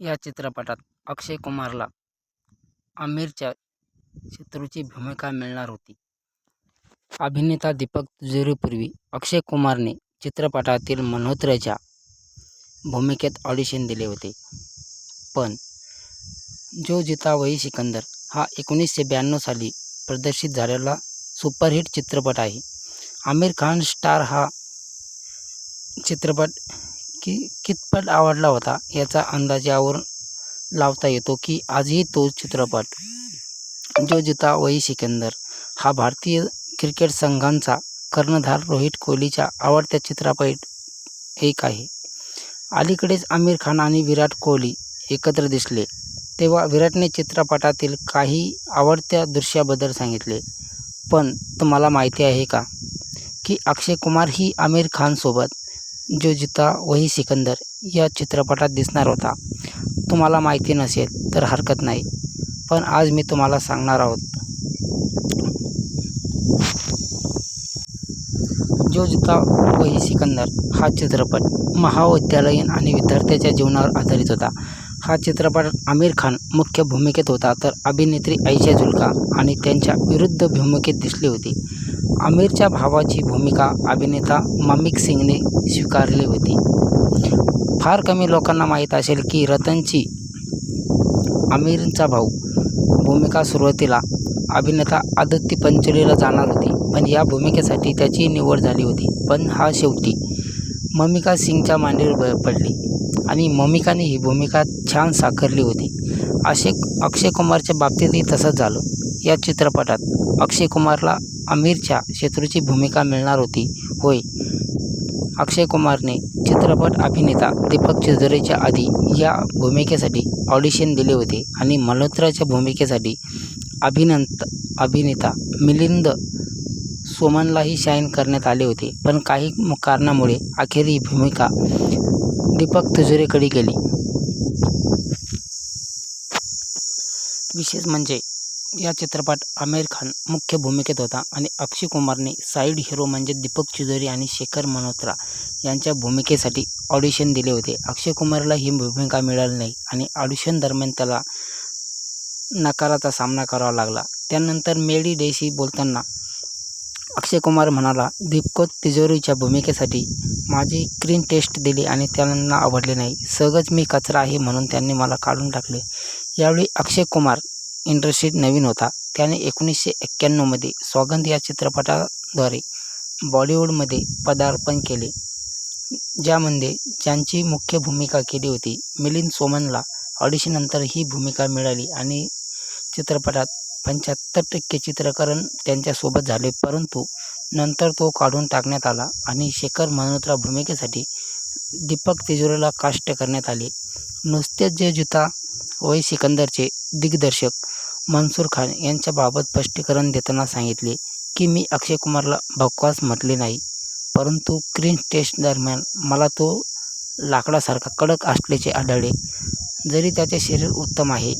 या चित्रपटात अक्षय कुमारला आमिरच्या शत्रूची भूमिका मिळणार होती. अभिनेता दीपक तुजुरीपूर्वी अक्षय कुमारने चित्रपटातील मल्होत्राच्या भूमिकेत ऑडिशन दिले होते. पण जो जिता वही सिकंदर हा एकोणीसशे ब्याण्णव साली प्रदर्शित झालेला सुपरहिट चित्रपट आहे. आमिर खान स्टार हा चित्रपट की कितपत आवडला होता याचा अंदाज यावरून लावता येतो की आजही तो चित्रपट जो जिता वही सिकंदर हा भारतीय क्रिकेट संघांचा कर्णधार रोहित कोहलीच्या आवडत्या चित्रपट एक आहे. अलीकडेच आमिर खान आणि विराट कोहली एकत्र दिसले तेव्हा विराटने चित्रपटातील काही आवडत्या दृश्याबद्दल सांगितले. पण तुम्हाला माहिती आहे का की अक्षय कुमार ही आमिर खानसोबत जो जीता वही सिकंदर या चित्रपटात दिसणार होता? तुम्हाला माहिती नसेल तर हरकत नाही, पण आज मी तुम्हाला सांगणार आहोत. जो जीता वही सिकंदर हा चित्रपट महाविद्यालयीन आणि विद्यार्थ्यांच्या जीवनावर आधारित होता. हा चित्रपट आमिर खान मुख्य भूमिकेत होता तर अभिनेत्री ऐशा जुल्का आणि त्यांच्या विरुद्ध भूमिकेत दिसली होती. आमिरच्या भावाची भूमिका अभिनेता ममिक सिंगने स्वीकारली होती. फार कमी लोकांना माहीत असेल की रतनची आमिरचा भाऊ भूमिका सुरुवातीला अभिनेता आदित्य पंचोलीला जाणार होती पण या भूमिकेसाठी त्याची निवड झाली होती पण हा शेवटी ममिका सिंगच्या मांडीवर पडली आणि ममिकाने ही भूमिका छान साकारली होती. असे अक्षय कुमारच्या बाबतीतही तसंच झालं. या चित्रपटात अक्षय कुमारला आमिरच्या शत्रूची भूमिका मिळणार होती. होय, अक्षय कुमारने चित्रपट अभिनेता दीपक तिजोरीच्या आधी या भूमिकेसाठी ऑडिशन दिले होते आणि मल्होत्राच्या भूमिकेसाठी अभिनेता मिलिंद सोमनलाही शाईन करण्यात आले होते. पण काही कारणामुळे अखेर ही भूमिका दीपक तिजोरीकडे गेली. विशेष म्हणजे या चित्रपटात आमिर खान मुख्य भूमिकेत होता आणि अक्षय कुमारने साईड हिरो म्हणजे दीपक तिजोरी आणि शेखर मल्होत्रा यांच्या भूमिकेसाठी ऑडिशन दिले होते. अक्षय कुमारला ही भूमिका मिळाली नाही आणि ऑडिशन दरम्यान त्याला नकाराचा सामना करावा लागला. त्यानंतर मेडी डेशी बोलताना अक्षय कुमार म्हणाला, दीपकोत तिजोरीच्या भूमिकेसाठी माझी स्क्रीन टेस्ट दिली आणि त्यांना आवडले नाही. सहज मी कचरा आहे म्हणून त्यांनी मला काढून टाकले. यावेळी अक्षय कुमार इंडस्ट्रीत नवीन होता. त्याने एकोणीसशे एक्क्याण्णवमध्ये सौगंध या चित्रपटाद्वारे बॉलिवूडमध्ये पदार्पण केले, ज्यामध्ये ज्यांची मुख्य भूमिका केली होती. मिलिंद सोमनला ऑडिशननंतर ही भूमिका मिळाली आणि चित्रपटात पंच्याहत्तर टक्के चित्रीकरण त्यांच्यासोबत झाले परंतु नंतर तो काढून टाकण्यात आला आणि शेखर मल्होत्रा भूमिकेसाठी दीपक तिजोरीला कास्ट करण्यात आले. नुसतेच जे जुता वय सिकंदरचे दिग्दर्शक मन्सूर खान यांच्याबाबत स्पष्टीकरण देताना सांगितले की मी अक्षय कुमारला बकवास म्हटले नाही, परंतु स्क्रीन टेस्ट दरम्यान मला तो लाकडासारखा कडक असल्याचे आढळले. जरी त्याचे शरीर उत्तम आहे.